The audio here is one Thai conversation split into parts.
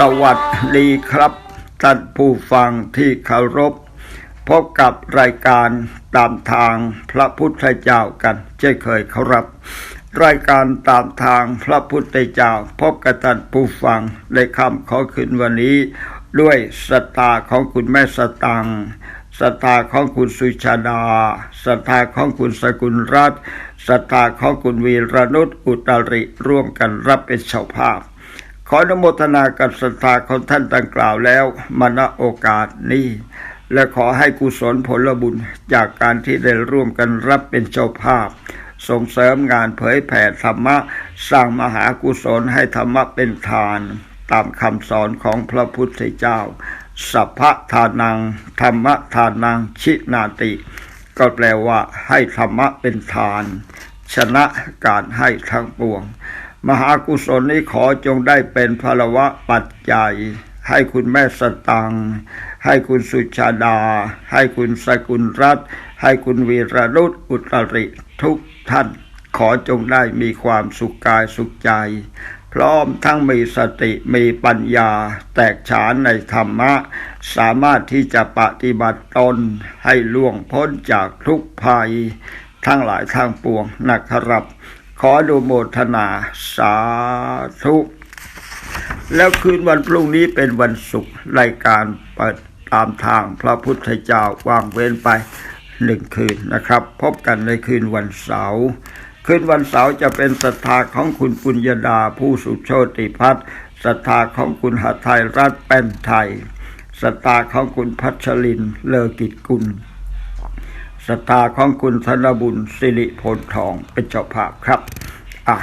สวัสดีครับท่านผู้ฟังที่เคารพพบกับรายการตามทางพระพุทธเจ้ากันเช่นเคยครับ รายการตามทางพระพุทธเจ้า พบกับท่านผู้ฟังในคำขอคืนวันนี้ ด้วยสตาของคุณแม่สตังสตาของคุณสุชาดา สตาของคุณสกุลรัตสตาของคุณวีรนุชอุตริร่วมกันรับเป็นเจ้าภาพ ออนุโมทนากับศรัทธาของท่านดังกล่าวแล้วมณโอกาสนี้ และขอให้กุศลผลบุญจากการที่ได้ร่วมกันรับเป็นเจ้าภาพ ส่งเสริมงานเผยแผ่ธรรมะ สร้างมหากุศลให้ธรรมะเป็นทาน ตามคำสอนของพระพุทธเจ้า สัพพทานัง ธรรมะทานังชินาติ ก็แปลว่าให้ธรรมะเป็นทาน ชนะการให้ทั้งปวง มหากุศลนี้ขอจงได้เป็นพลวะปัจจัย ให้คุณแม่สตัง ให้คุณสุชาดา ให้คุณสกุลรัตน์ให้คุณวีรนุชอุตริทุกท่าน ขอจงได้มีความสุขกายสุขใจ พร้อมทั้งมีสติมีปัญญา แตกฉานในธรรมะ สามารถที่จะปฏิบัติตน ให้ล่วงพ้นจากทุกภัย ทั้งหลายทั้งปวงนะครับ ขอดูโมทนาสาธุแล้วคืนวันพรุ่งนี้เป็นวันศุกร์รายการเปิดตามทางพระพุทธเจ้าวางเว้นไปหนึ่งคืนนะครับ พบกันในคืนวันเสาร์คืนวันเสาร์จะเป็นศรัทธาของคุณปุญญาดาผู้สุโชติพัฒน์ศรัทธาของคุณหทัยรัตน์แป้นไทยศรัทธาของคุณพัชรินเลอกิจกุล ศรัทธาของคุณธนบุญสิริพลทองเป็นเจ้าภาพครับ อะ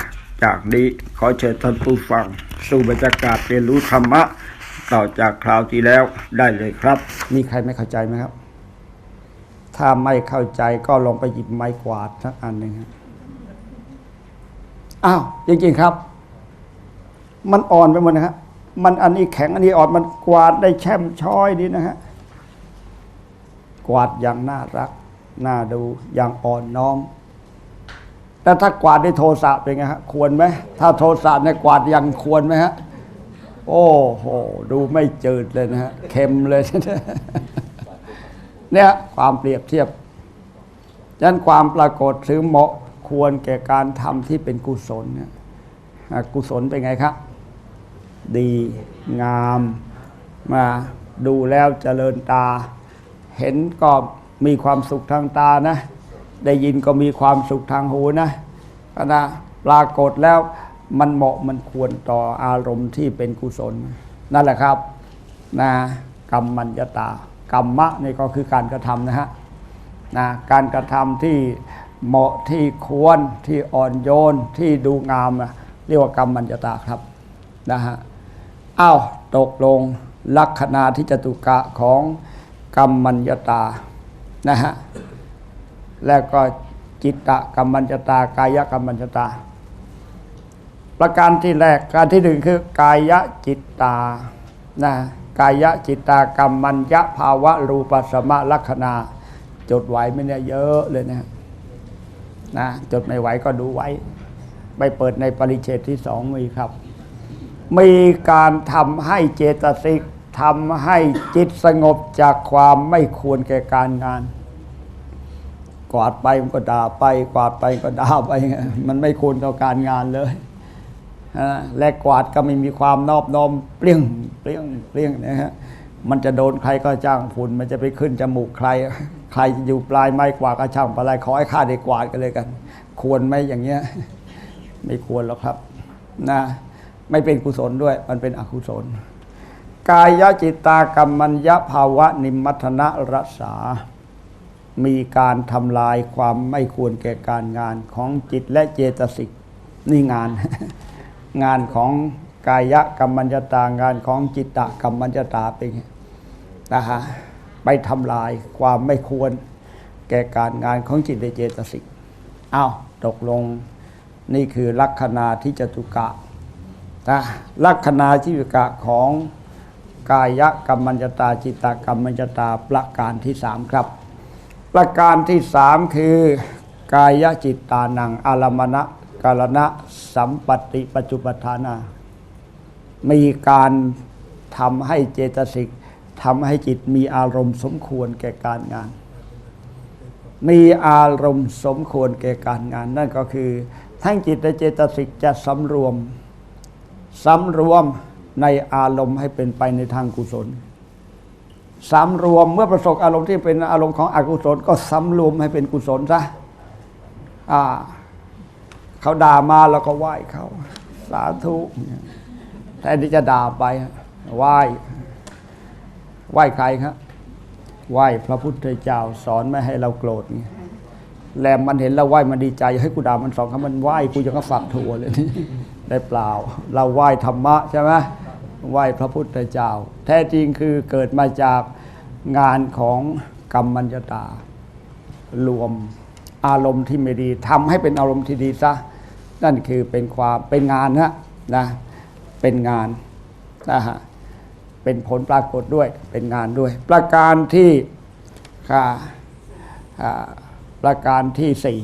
จากนี้ขอเชิญท่านผู้ฟัง สู่บรรยากาศเรียนรู้ธรรมะ ต่อจากคราวที่แล้วได้เลยครับ มีใครไม่เข้าใจไหมครับ ถ้าไม่เข้าใจก็ลองไปหยิบไม้กวาดสักอันหนึ่งครับอ้าวจริงๆครับ มันอ่อนไปหมดนะครับมันอันนี้แข็งอันนี้อ่อนมันกวาดได้แช่มช้อยดีนะฮะกวาดอย่างน่ารัก น่าดูอย่างอ่อนน้อมแต่ถ้ากวาดด้วยโทสะเป็นไงฮะควรไหมถ้าโทสะเนี่ยกวาดย่างควรไหมฮะโอ้โหดูไม่จืดเลยนะฮะเค็มเลยเนี่ยความเปรียบเทียบฉะนั้นความปรากฏถือเหมาะควรแก่การทำที่เป็นกุศลเนี่ยกุศลเป็นไงครับ ดีงามมาดูแล้วเจริญตา เห็นก็ มีความสุขทางตานะ ได้ยินก็มีความสุขทางหูนะก็นะปรากฏแล้วมันเหมาะมันควรต่ออารมณ์ที่เป็นกุศล นั่นแหละครับนะกรรมมัญญตากรรมะนี่ก็คือการกระทำนะฮะนะการกระทำที่เหมาะที่ควรที่อ่อนโยนที่ดูงามนะเรียกว่ากรรมมัญญตาครับนะฮะอ้าวตกลงลัคนาที่จตุกะของกรรมมัญญตา นะฮะแล้วก็จิตตะกรรมัญจตากายกรรมัญจตา ประการที่แรกการที่หนึ่งคือกายจิตตานะกายจิตตากรรมัญญภาวะรูปสมะลักษณาจดไว้ไม่เนี่ยเยอะเลยนะนะจดไม่ไหวก็ดูไว้ ไปเปิดในปริเชตที่สองมีครับ มีการทำให้เจตสิก ทำให้จิตสงบจากความไม่ควรแก่การงาน กวาดไปมันก็ด่าไป กวาดไปก็ด่าไป มันไม่ควรต่อการงานเลยนะและกวาดก็ไม่มีความนอบน้อมเปรี้ยงเปรี้ยงเปรี้ยงนะฮะมันจะโดนใครก็จ้างฝุ่น มันจะไปขึ้นจมูกใคร ใครอยู่ปลายไม้กวาดก็ช่างปลายขอให้ข้าได้กวาดกันเลยกัน ควรไหมอย่างเงี้ย ไม่ควรหรอกครับ นะ ไม่เป็นกุศลด้วย มันเป็นอกุศล กายจิตากรรมัญญภาวะนิมมัทนะรัสสามีการทำลายความไม่ควรแก่การงานของจิตและเจตสิกนี่งาน งานของกายกรรมัญญตางานของจิตตกรรมัญญตาเป็นนะฮะไปทำลายความไม่ควรแก่การงานของจิตและเจตสิกอ้าวตกลงนี่คือลัคนาที่จตุกะนะลัคนาที่จตุกะของ กายกรรมัญญตาจิตกรรมัญญตาประการที่สามครับ ประการที่สามคือกายจิตตานังอารมณะกาลณะสัมปติปัจจุปทานา มีการทำให้เจตสิกทำให้จิตมีอารมณ์สมควรแก่การงาน มีอารมณ์สมควรแก่การงาน นั่นก็คือ ทั้งจิตและเจตสิกจะสำรวมสำรวม ในอารมณ์ให้เป็นไปในทางกุศลสำรวมเมื่อประสบอารมณ์ที่เป็นอารมณ์ของอกุศล ก็สำรวมให้เป็นกุศลซะอ่าเขาด่ามาแล้วก็ไหว้เขา สาธุแทนที่จะด่าไปไหว้ไหว้ใครครับไหว้พระพุทธเจ้าสอนไม่ให้เราโกรธไงแลมมันเห็นเราไหว้มันดีใจให้กูด่ามันสองคำมันไหว้กูยังก็ฝักถั่วเลยนี่ได้เปล่า เราไหว้ธรรมะใช่ไหม ไหว้พระพุทธเจ้า แท้จริงคือเกิดมาจากงานของกรรมัญญตารวมอารมณ์ที่ไม่ดีทำให้เป็นอารมณ์ที่ดีซะนั่นคือเป็นความเป็นงานนะนะเป็นงานนะฮะเป็นผลปรากฏด้วยเป็นงานด้วย ประการที่ค่ะประการที่สี่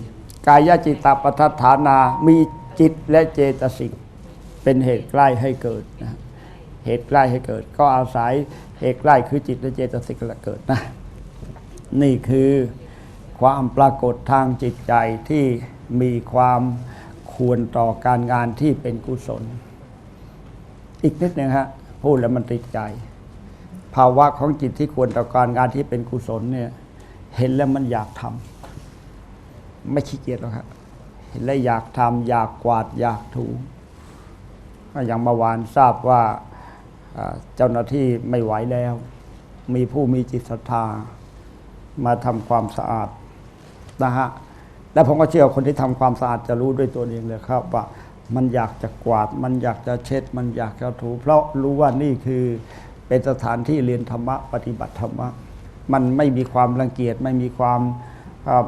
กายจิตตปัฏฐานามีจิตและเจตสิกเป็นเหตุใกล้ให้เกิดนะ เหตุใกล้ให้เกิด ก็อาศัยเหตุใกล้คือจิตและเจตสิกละเกิดนะ นี่คือความปรากฏทางจิตใจที่มีความควรต่อการงานที่เป็นกุศล อีกนิดหนึ่งฮะพูดแล้วมันติดใจ ภาวะของจิตที่ควรต่อการงานที่เป็นกุศลเนี่ย เห็นแล้วมันอยากทำไม่ขี้เกียจหรอกครับเห็นแล้วอยากทำอยากกวาดอยากถูก็อย่างเมื่อวานทราบว่า เจ้าหน้าที่ไม่ไหวแล้ว มีผู้มีจิตศรัทธา มาทำความสะอาดนะฮะและผมก็เชื่อคนที่ทำความสะอาดจะรู้ด้วยตัวเองเลยครับ ว่ามันอยากจะกวาด มันอยากจะเช็ด มันอยากจะถู เพราะรู้ว่านี่คือเป็นสถานที่เรียนธรรมะปฏิบัติธรรมะมันไม่มีความรังเกียจไม่มีความ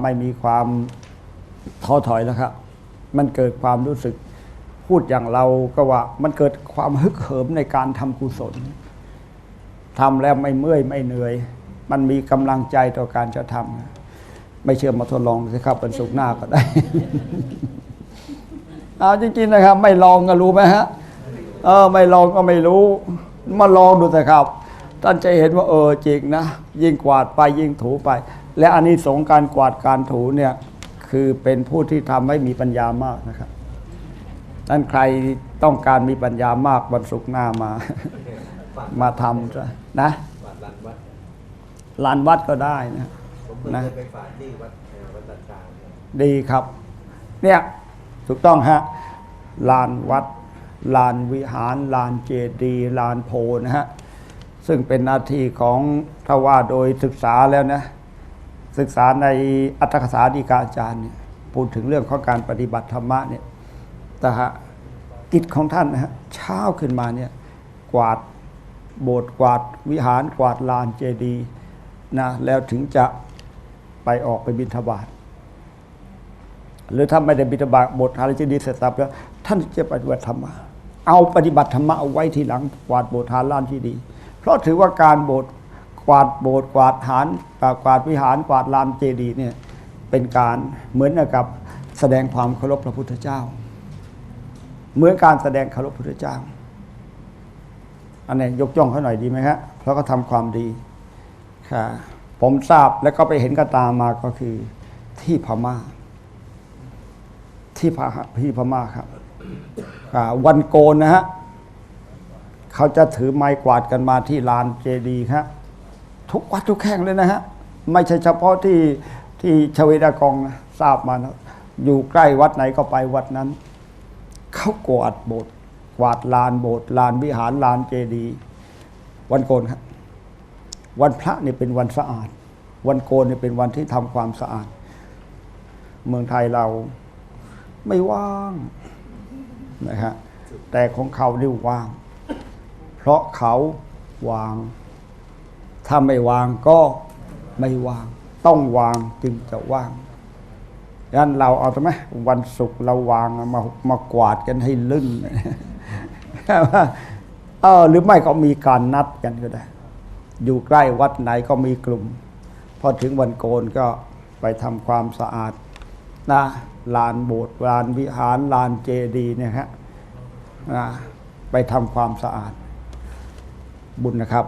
ไม่มีความท้อถอยแล้วครับ มันเกิดความรู้สึก พูดอย่างเราก็ว่ามันเกิดความฮึกเหิมในการทำกุศลทำแล้วไม่เมื่อยไม่เหนื่อย มันมีกำลังใจต่อการจะทำไม่เชื่อมาทดลองสิครับเป็นสุกร์หน้าก็ได้ เอาจริงๆนะครับ ไม่ลองก็รู้ไหมฮะเออ ไม่ลองก็ไม่รู้ มาลองดูสิครับ ท่านจะเห็นว่าเออจริงนะยิ่งกวาดไปยิ่งถูไป และอันนี้สงการกวาดการถูเนี่ย คือเป็นผู้ที่ทำให้มีปัญญามากนะครับ นั่นใครต้องการมีปัญญามากวันศุกร์หน้ามา มาทำซะนะวัดลานวัดลานวัดก็ได้นะผมเพิ่งนะเคยไปฝากที่วัดเอ่อวัดตันกลางเนี่ยดีครับ เนี่ยถูกต้องฮะลานวัดลานวิหารลานเจดีย์ลานโพนะฮะซึ่งเป็นหน้าที่ของถ้าว่าโดยศึกษาแล้วนะ ศึกษาในอัตถกถาดีกาอาจารย์เนี่ยพูดถึงเรื่องของการปฏิบัติธรรมะเนี่ย แต่ฮะกิจของท่านนะฮะเช้าขึ้นมาเนี่ยกวาดโบสถ์กวาดวิหารกวาดลานเจดีย์นะแล้วถึงจะไปออกไปบิณฑบาตหรือถ้าไม่ได้บิดาบาตโบทหาเจดีย์เสร็จสับแล้วท่านจะปฏิบัติธรรมะเอาปฏิบัติธรรมะเอาไว้ทีหลังกวาดโบสถ์หาลานที่ดี เพราะถือว่าการโบสถ์กวาดโบสถ์กวาดหารกวาดวิหารกวาดลานเจดีย์เนี่ยเป็นการเหมือนกับแสดงความเคารพพระพุทธเจ้า เหมือนการแสดงคารพพุทธเจ้า อันนี้ยกย่องเขาหน่อยดีไหมครับเพราะเขาทำความดีค่ะผมทราบแล้วก็ไปเห็นกระตามาก็คือที่พม่า ที่พาที่พม่าครับอ่าวันโกนนะฮะเขาจะถือไม้กวาดกันมาที่ลานเจดีย์ครับทุกวัดทุกแห่งเลยนะฮะไม่ใช่เฉพาะที่ที่ชเวดากองนะทราบมานะอยู่ใกล้วัดไหนก็ไปวัดนั้น เขากวาดโบสถ์กวาดลานโบสถ์ลานวิหารลานเจดีย์วันโกนครับวันพระเนี่ยเป็นวันสะอาด วันโกนเนี่ยเป็นวันที่ทำความสะอาด เมืองไทยเราไม่ว่างนะฮะแต่ของเขานี่ว่าง เพราะเขาวาง ถ้าไม่วางก็ไม่วาง ต้องวางจึงจะว่าง ดังนั้นเราเอาทำไมวันศุกร์เราวางมามากวาดกันให้ลื่นเออหรือไม่ก็มีการนัดกันก็ได้ อยู่ใกล้วัดไหนก็มีกลุ่ม พอถึงวันโกนก็ไปทำความสะอาดนะลานโบสถ์ลานวิหารลานเจดีย์เนี่ยฮะนะไปทำความสะอาด บุญนะครับ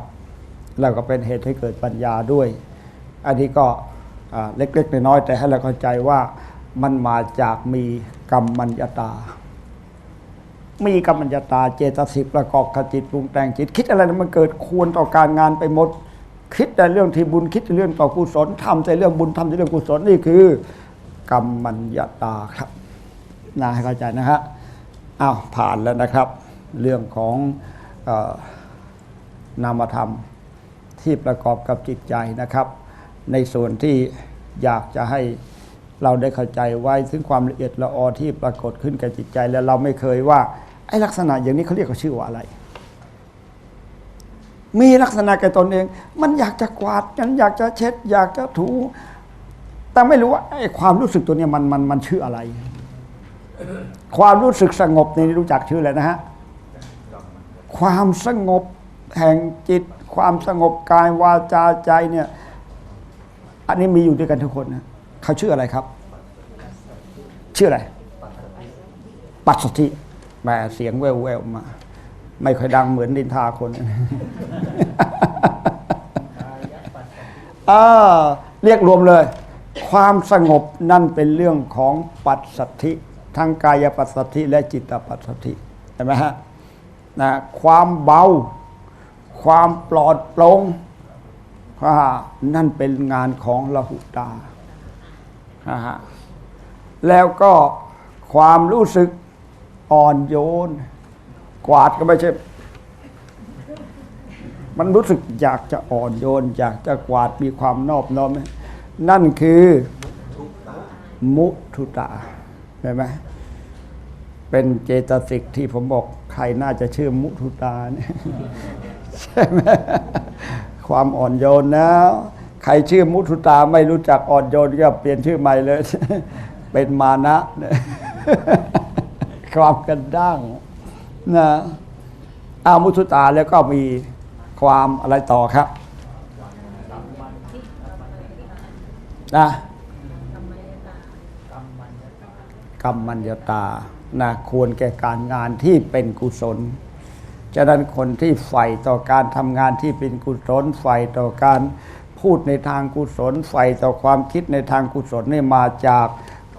แล้วก็เป็นเหตุให้เกิดปัญญาด้วย อันนี้ก็เล็กๆน้อยๆแต่ให้เราเข้าใจว่า มันมาจากมีกรรมมัญญาตา มีกรรมัญญาตา เจตสิกประกอบขจิตปรุงแต่งจิต คิดอะไรนะมันเกิดควรต่อการงานไปหมด คิดแต่เรื่องที่บุญคิดแต่เรื่องต่อกุศลทำแต่เรื่องบุญทำแต่เรื่องกุศลนี่คือกรรมัญญาตาครับน่าให้เข้าใจนะฮะอ้าวผ่านแล้วนะครับ เรื่องของออนามธรรมที่ประกอบกับจิตใจนะครับ ในส่วนที่อยากจะให้ เราได้เข้าใจไว้ถึงความละเอียดละออที่ปรากฏขึ้นกับจิตใจ แล้วเราไม่เคยว่าไอ้ลักษณะอย่างนี้เขาเรียกว่าชื่อว่าอะไร มีลักษณะแก่ตนเอง มันอยากจะกวาดมันอยากจะเช็ด อยากจะถู แต่ไม่รู้ว่าไอ้ความรู้สึกตัวเนี้ยมันมันมันชื่ออะไร ความรู้สึกสงบนี่รู้จักชื่ออะไรนะฮะความสงบแห่งจิต ความสงบกายวาจาใจเนี่ย อันนี้มีอยู่ด้วยกันทุกคนนะ เขาชื่ออะไรครับ ชื่ออะไร ปัสสติแหมเสียงแววแววมา ไม่ค่อยดังเหมือนดินทาคนอ่าเรียกรวมเลย ความสงบนั่นเป็นเรื่องของปัสสัทธิทั้งกายปัสสัทธิและจิตปัสสัทธิเห็นไหมฮะนะความเบา ความปลอดโปร่งนั่นเป็นงานของละหุตา อ่าฮะแล้วก็ความรู้สึกอ่อนโยน กวาดก็ไม่ใช่ มันรู้สึกอยากจะอ่อนโยน อยากจะกวาดมีความนอบน้อมนั่นคือมุทุตาเห็นไหมเป็นเจตสิกที่ผมบอกใครน่าจะชื่อมุทุตาเนี่ยใช่ไหมความอ่อนโยนนะ ใครชื่อมุทุตาไม่รู้จักอ่อนโยนก็เปลี่ยนชื่อใหม่เลย เป็นมานะความกันด้างนะอามุทุตาแล้วก็มีความอะไรต่อครับนะกรรมัญญาตานะควรแก่การงานที่เป็นกุศลฉะนั้นคนที่ใฝ่ต่อการทำงานที่เป็นกุศลใฝ่ต่อการ พูดในทางกุศลใฝ่ต่อความคิดในทางกุศลนี่มาจาก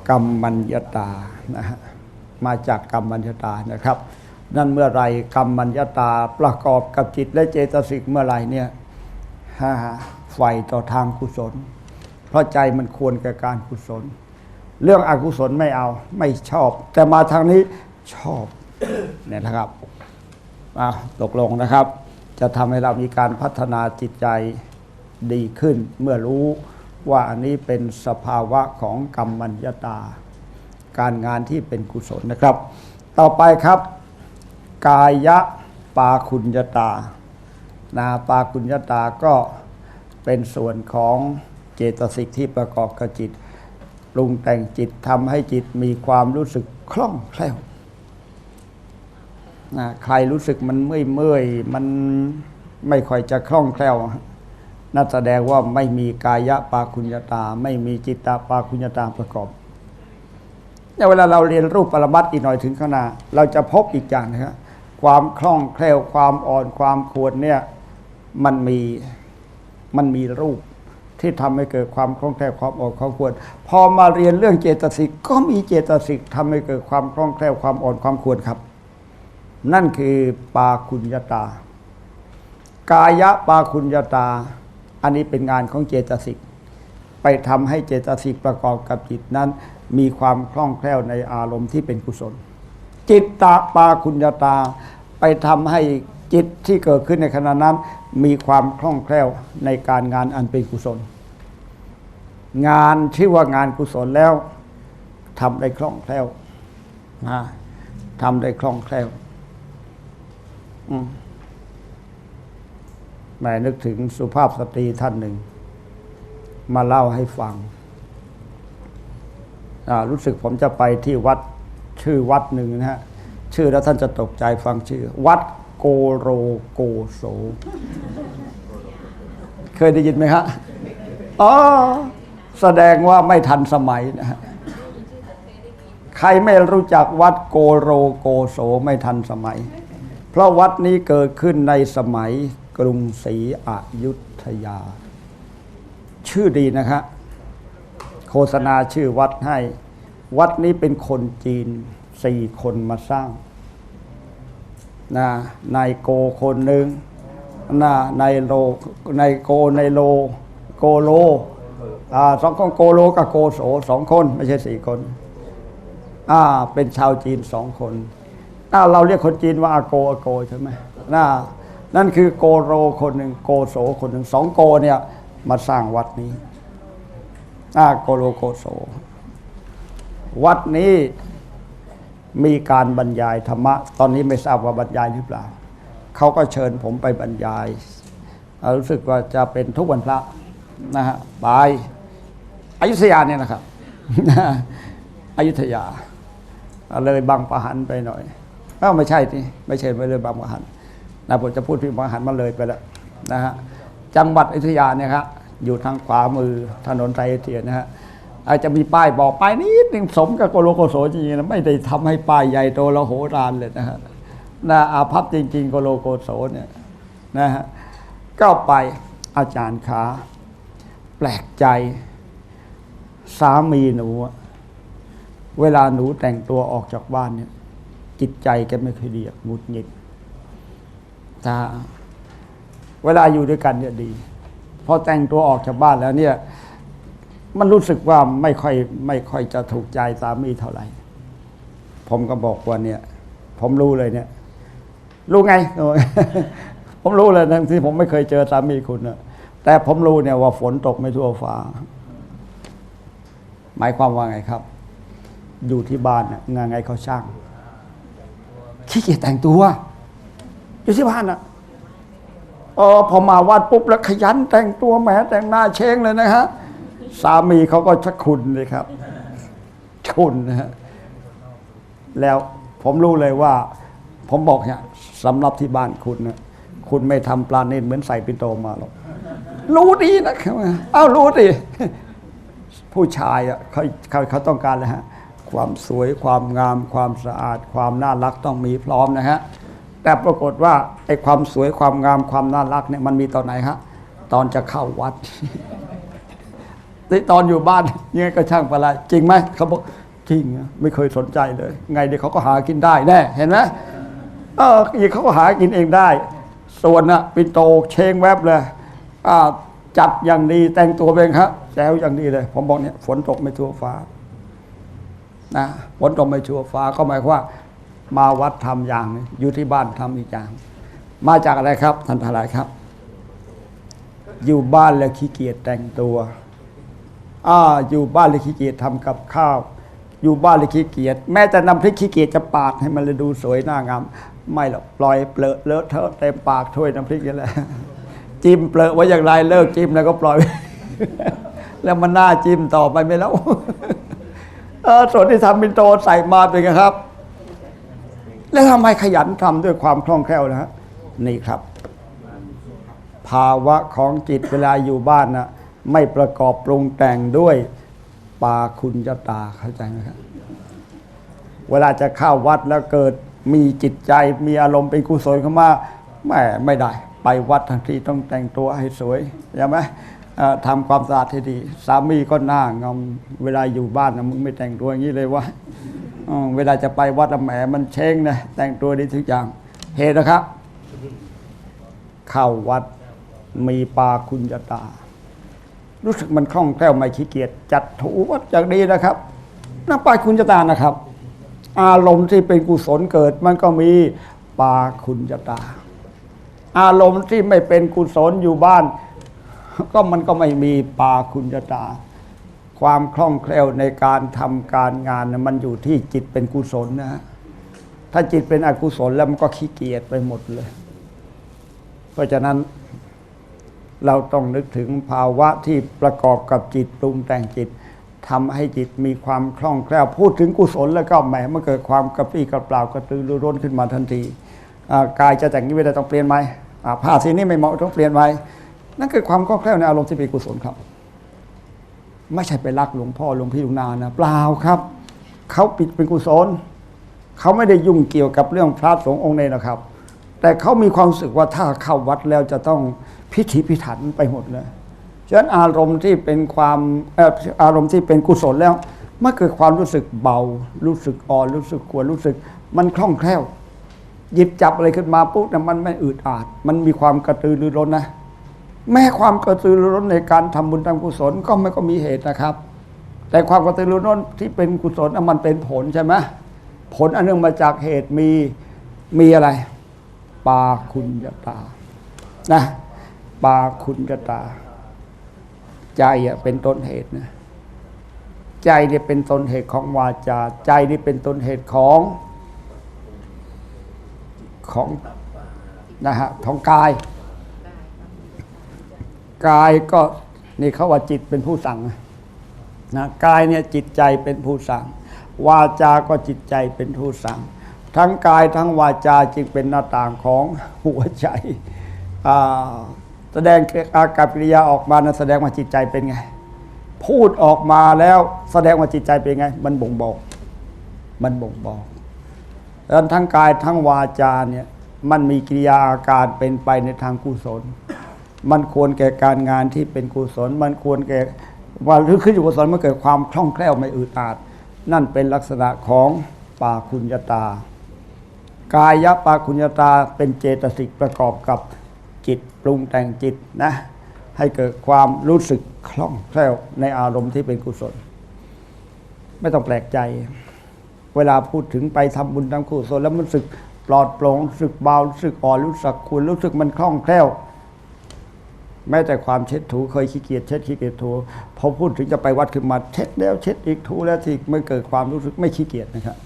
กรรมัญญาตานะฮะมาจากกรรมัญญาตานะครับ นั่นเมื่อไรกรรมัญญาตาประกอบกับจิตและเจตสิกเมื่อไรเนี่ยฮ่าใฝ่ต่อทางกุศล เพราะใจมันควรแก่การกุศล เรื่องอกุศลไม่เอาไม่ชอบ แต่มาทางนี้ชอบเนี่ยนะครับอะตกลงนะครับ จะทำให้เรามีการพัฒนาจิตใจ ดีขึ้น เมื่อรู้ว่าอันนี้เป็นสภาวะของกรรมัญญาตา การงานที่เป็นกุศลนะครับ ต่อไปครับ กายะปาคุญญาตา นาปาคุญญาตาก็เป็นส่วนของเจตสิกที่ประกอบกับจิตปรุงแต่งจิตทำให้จิตมีความรู้สึกคล่องแคล่วนะใครรู้สึกมันเมื่อยเมื่อยมันไม่ค่อยจะคล่องแคล่ว นั่นแสดงว่าไม่มีกายะปาคุญญาตา ไม่มีจิตตาปาคุญญาตาประกอบเนี่ยเวลาเราเรียนรูปปรมัตอีกหน่อยถึงข้างหน้าเราจะพบอีกอย่างนะครับความคล่องแคล่วความอ่อนความควรเนี่ยมันมีมันมีรูปที่ทำให้เกิดความคล่องแคล่วความอ่อนความควร พอมาเรียนเรื่องเจตสิกก็มีเจตสิกทำให้เกิดความคล่องแคล่วความอ่อนความควรครับ นั่นคือปาคุญญาตา กายะปาคุญญาตา อันนี้เป็นงานของเจตสิกไปทำให้เจตสิกประกอบกับจิตนั้น มีความคล่องแคล่วในอารมณ์ที่เป็นกุศล จิตตาปาคุญญาตา ไปทำให้จิตที่เกิดขึ้นในขณะนั้น มีความคล่องแคล่วในการงานอันเป็นกุศล งานชื่อว่างานกุศลแล้วทำได้คล่องแคล่วทำได้คล่องแคล่ว อืม แม่นึกถึงสุภาพสตรีท่านหนึ่ง มาเล่าให้ฟัง รู้สึกผมจะไปที่วัดชื่อวัดหนึ่งนะฮะ ชื่อแล้วท่านจะตกใจฟังชื่อ วัดโกโรโกโส เคยได้ยินไหมฮะอ๋อ แสดงว่าไม่ทันสมัยนะฮะใครไม่รู้จักวัดโกโรโกโสไม่ทันสมัย เพราะวัดนี้เกิดขึ้นในสมัย กรุงศรีอยุธยา ชื่อดีนะครับโฆษณาชื่อวัดให้ วัดนี้เป็นคนจีนสี่คนมาสร้างนะนายโกคนหนึ่งนะนายโลนายโกนายโล โกโลอ่าสองคนโกโลกับโกโสสองคน ไม่ใช่สี่คนอ่าเป็นชาวจีนสองคนอ่าเราเรียกคนจีนว่าอาโกอาโกใช่ไหมน่า นั่นคือโกโรคนหนึ่งโกโสคนหนึ่งสองโกเนี่ยมาสร้างวัดนี้อาโกโลโกโส วัดนี้มีการบรรยายธรรมะ ตอนนี้ไม่ทราบว่าบรรยายหรือเปล่า เขาก็เชิญผมไปบรรยาย รู้สึกว่าจะเป็นทุกวันพระนะฮะไปอยุธยาเนี่ยนะครับอยุธยา เลยบางประหันไปหน่อยเอ้าไม่ใช่ที่ไม่ใช่ไม่เลยบางประหัน นะผมจะพูดที่บางประหันมาเลยไปแล้วนะฮะจังหวัดอยุธยาเนี่ยครับอยู่ทางขวามือถนนไตรเทียนนะฮะอาจจะมีป้ายบอกป้ายนิดหนึ่งสมกับโกโลโกโสจริงๆนะไม่ได้ทำให้ป้ายใหญ่โตละโหฬารเลยนะฮะนะอาภัพจริง ๆ โกโลโกโสเนี่ยนะฮะก็ไปอาจารย์ขาแปลกใจ สามีหนู เวลาหนูแต่งตัวออกจากบ้านเนี่ย จิตใจแกไม่ค่อยดีอะหงุดหงิด ถ้าเวลาอยู่ด้วยกันเนี่ยดี พอแต่งตัวออกจากบ้านแล้วเนี่ย มันรู้สึกว่าไม่ค่อยไม่ค่อยจะถูกใจสามีเท่าไหร่ ผมก็บอกว่าเนี่ย ผมรู้เลยเนี่ย รู้ไง ผมรู้เลยทั้งที่ผมไม่เคยเจอสามีคุณนะแต่ผมรู้เนี่ยว่าฝนตกไม่ทั่วฟ้า หมายความว่าไงครับ อยู่ที่บ้านน่ะงานไงเขาช่างขี้เกียจแต่งตัว อยู่ที่บ้านน่ะเออพอมาวัดปุ๊บแล้วขยันแต่งตัวแหมแต่งหน้าเช้งเลยนะฮะสามีเขาก็ชักคุณเลยครับคุณนะฮะแล้วผมรู้เลยว่า ผมบอกเนี่ยสำหรับที่บ้านคุณนะคุณไม่ทำปลาเนนเหมือนใส่ปิโตมาหรอกรู้ดีนะครับอ้าวรู้ดิผู้ชายอะเขาเขาเขาต้องการเลยฮะ ความสวยความงามความสะอาด ความน่ารักต้องมีพร้อมนะฮะ แต่ปรากฏว่าไอ้ความสวยความงามความน่ารักเนี่ยมันมีตอนไหนฮะ ตอนจะเข้าวัดตอนอยู่บ้านยังไงก็ช่างประหลาดจริงไหมเขาบอกจริงไม่เคยสนใจเลย ไงเดี๋ยวเขาก็หากินได้แน่เห็นไหมเอออีกเขาก็หากินเองได้ ส่วนน่ะปินโตเชงแวบเลยอ่าจัดอย่างดีแต่งตัวเป็นครับแจ๋วอย่างดีเลย ผมบอกเนี่ยฝนตกไม่ทั่วฟ้านะฝนตกไม่ทั่วฟ้าก็หมายความว่า มาวัดทำอย่างอยู่ที่บ้านทำอีกอย่าง มาจากอะไรครับท่านทลายครับ อยู่บ้านแล้วขี้เกียจแต่งตัวอ่าอยู่บ้านเลยขี้เกียจทำกับข้าว อยู่บ้านเลยขี้เกียจแม้แต่น้ำพริกขี้เกียจจะปาดให้มันเลยดูสวยน่างามไม่หรอกปล่อยเปลอะเลอะเทอะเต็มปากถ้วยน้ำพริกนี่แหละจิ้มเปลอะไว้อย่างไรเลิกจิ้มแล้วก็ปล่อย แล้วมันน่าจิ้มต่อไปไหมแล้วเออส่วนที่ทำเป็นโตใส่มาเป็นไงครับ แล้วทำไมขยันทำด้วยความคล่องแคล่วนะฮะนี่ครับ ภาวะของจิตเวลาอยู่บ้านนะไม่ประกอบปรุงแต่งด้วยปาคุณจตาเข้าใจไหมครับเวลาจะเข้าวัดแล้วเกิดมีจิตใจมีอารมณ์เป็นกุศลเข้ามาแม่ไม่ได้ ไปวัดทันทีต้องแต่งตัวให้สวยใช่ไหมทำความสะอาดให้ดี สามีก็หน้างอมเวลาอยู่บ้านนะมึงไม่แต่งตัวอย่างนี้เลยวะ เวลาจะไปวัดอะแหมมันเช้งนะแต่งตัวดีทุกอย่าง เหตุนะครับ เข้าวัดมีปาคุณจตา รู้สึกมันคล่องแคล่วไม่ขี้เกียจจัดถูวัดจากดีนะครับนั่นปาคุณจตานะครับ อารมณ์ที่เป็นกุศลเกิด มันก็มีปาคุณจตา อารมณ์ที่ไม่เป็นกุศลอยู่บ้าน ก็มันก็ไม่มีปาคุณจตา ความคล่องแคล่วในการทำการงานนะมันอยู่ที่จิตเป็นกุศลนะฮะถ้าจิตเป็นอกุศลแล้วมันก็ขี้เกียจไปหมดเลย เพราะฉะนั้นเราต้องนึกถึงภาวะที่ประกอบกับจิตปรุงแต่งจิตทำให้จิตมีความคล่องแคล่ว พูดถึงกุศลแล้วก็แหมมันเกิดความกระปรี้กระเปล่ากระตือรือร้นขึ้นมาทันทีกายจะแต่งนี้ไม่ได้ต้องเปลี่ยนไหมผ้าสีนี้ไม่เหมาะต้องเปลี่ยนไหมนั่นคือความคล่องแคล่วในอารมณ์ที่เป็นกุศลครับ ไม่ใช่ไปรักหลวงพ่อหลวงพี่หลวงนานะเปล่าครับ เขาปิดเป็นกุศลเขาไม่ได้ยุ่งเกี่ยวกับเรื่องพระสงฆ์องค์เนรหรอกครับ แต่เขามีความรู้สึกว่าถ้าเข้าวัดแล้วจะต้องพิถีพิถันไปหมดเลยฉะนั้นอารมณ์ที่เป็นความเอ่ออารมณ์ที่เป็นกุศลแล้วมันเกิดความรู้สึกเบา รู้สึกอ่อนรู้สึกกลัวรู้สึก มันคล่องแคล่ว หยิบจับอะไรขึ้นมาปุ๊บเนี่ยมันไม่อึดอัดมันมีความกระตือรือร้นนะ แม้ความกระตือรือร้นในการทำบุญทำกุศลก็ไม่ก็มีเหตุนะครับ แต่ความกระตือรือร้นที่เป็นกุศลน่ะมันเป็นผลใช่ไหมผลอันเนื่องมาจากเหตุมีมีอะไร ปาคุณยตา นะ ปาคุณยตา ใจอะเป็นต้นเหตุนะใจเนี่ยเป็นต้นเหตุของวาจา ใจนี่เป็นต้นเหตุของของนะฮะของกาย กายก็นี่เขาว่าจิตเป็นผู้สั่งนะกายเนี่ยจิตใจเป็นผู้สั่ง วาจาก็จิตใจเป็นผู้สั่ง ทั้งกายทั้งวาจาจึงเป็นหน้าต่างของหัวใจแสดงอากับกิริยาออกมานะแสดงว่าจิตใจเป็นไง พูดออกมาแล้วแสดงว่าจิตใจเป็นไง มันบ่งบอก มันบ่งบอกดังนั้นทั้งกายทั้งวาจาเนี่ยมันมีกิริยาอาการเป็นไปในทางกุศล มันควรแก่การงานที่เป็นกุศล มันควรแก่ว่าหรือขึ้นอยู่กุศลมันเกิดความคล่องแคล่วไม่อึดอัดนั่นเป็นลักษณะของปาคุญญตา กายปาคุญญตาเป็นเจตสิกประกอบกับจิตปรุงแต่งจิตนะให้เกิดความรู้สึกคล่องแคล่วในอารมณ์ที่เป็นกุศล ไม่ต้องแปลกใจ เวลาพูดถึงไปทำบุญทำกุศลแล้วมันรู้สึกปลอดโปร่งรู้สึกเบารู้สึกอ่อนรู้สึกคุณรู้สึกมันคล่องแคล่ว แม้แต่ความเช็ดถูเคยขี้เกียจเช็ดขี้เกียจถูพอพูดถึงจะไปวัดขึ้นมาเช็ดแล้วเช็ดอีกถูแล้วที่ไม่เกิดความรู้สึกไม่ขี้เกียจนะครับ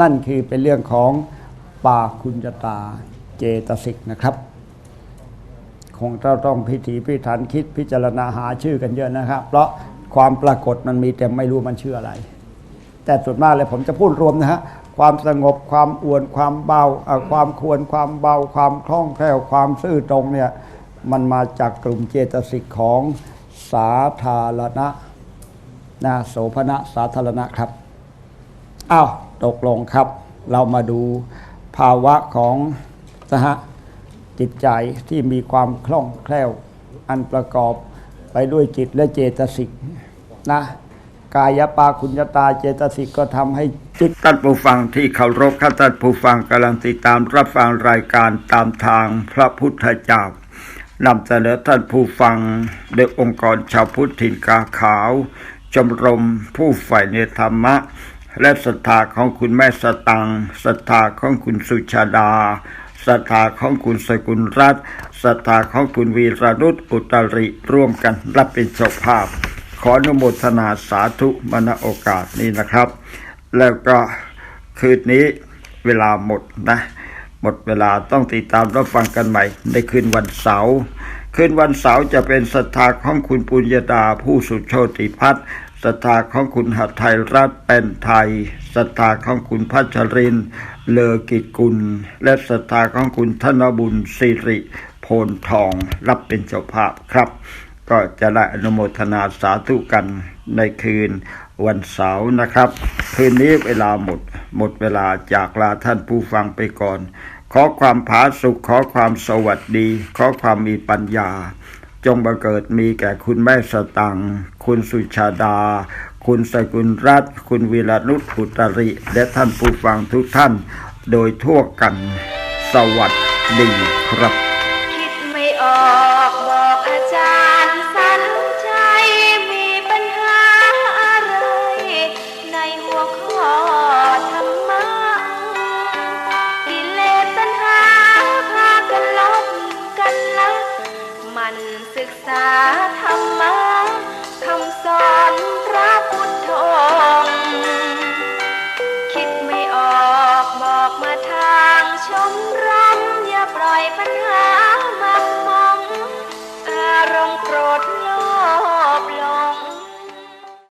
นั่นคือเป็นเรื่องของปาคุณจตาเจตสิกนะครับ คงจะต้องพิถีพิถันคิดพิจารณาหาชื่อกันเยอะนะครับ เพราะความปรากฏมันมีแต่ไม่รู้มันชื่ออะไร แต่ส่วนมากเลยผมจะพูดรวมนะฮะความสงบความอ้วนความเบาความควรความเบาความคล่องแคล่วความซื่อตรงเนี่ย มันมาจากกลุ่มเจตสิกของสาธารณะนะโสภณะสาธารณะครับอ้าวตกลงครับ เรามาดูภาวะของสหจิตใจที่มีความคล่องแคล่ว อันประกอบไปด้วยจิตและเจตสิกนะกายปาคุญญตาเจตสิกก็ทำให้จิตท่านผู้ฟังที่เคารพครับท่านผู้ฟังกำลังติดตามรับฟังรายการตามทางพระพุทธเจ้า นำเสนอท่านผู้ฟังโดยองค์กรชาวพุทธถิ่นกาขาว ชมรมผู้ใฝ่ในธรรมะ และศรัทธาของคุณแม่สตังศรัทธาของคุณสุชาดาศรัทธาของคุณสกุลรัตน์ศรัทธาของคุณวีรนุชอุตริร่วมกันรับเป็นเจ้าภาพ ขออนุโมทนาสาธุมณโอกาสนี้นะครับ แล้วก็คืนนี้เวลาหมดนะ หมดเวลาต้องติดตามรับฟังกันใหม่ ในคืนวันเสาร์คืนวันเสาร์จะเป็นศรัทธาของคุณปุญญาดาผู้สุโชติพัฒน์ศรัทธาของคุณหัตไทยรัตเป็นไทยศรัทธาของคุณพัชริน เลอกิจกุล และศรัทธาของคุณธนบุญสิริโพนทองรับเป็นเจ้าภาพครับ ก็จะได้อนุโมทนาสาธุกันในคืนวันเสาร์นะครับ คืนนี้เวลาหมด หมดเวลาจากลาท่านผู้ฟังไปก่อน ขอความผาสุขขอความสวัสดี ขอความมีปัญญา จงบังเกิดมีแก่คุณแม่สตังค์คุณสุชาดา คุณสกุลรัตน์คุณวีรนุชอุตริ และท่านผู้ฟังทุกท่าน โดยทั่วกัน สวัสดีครับ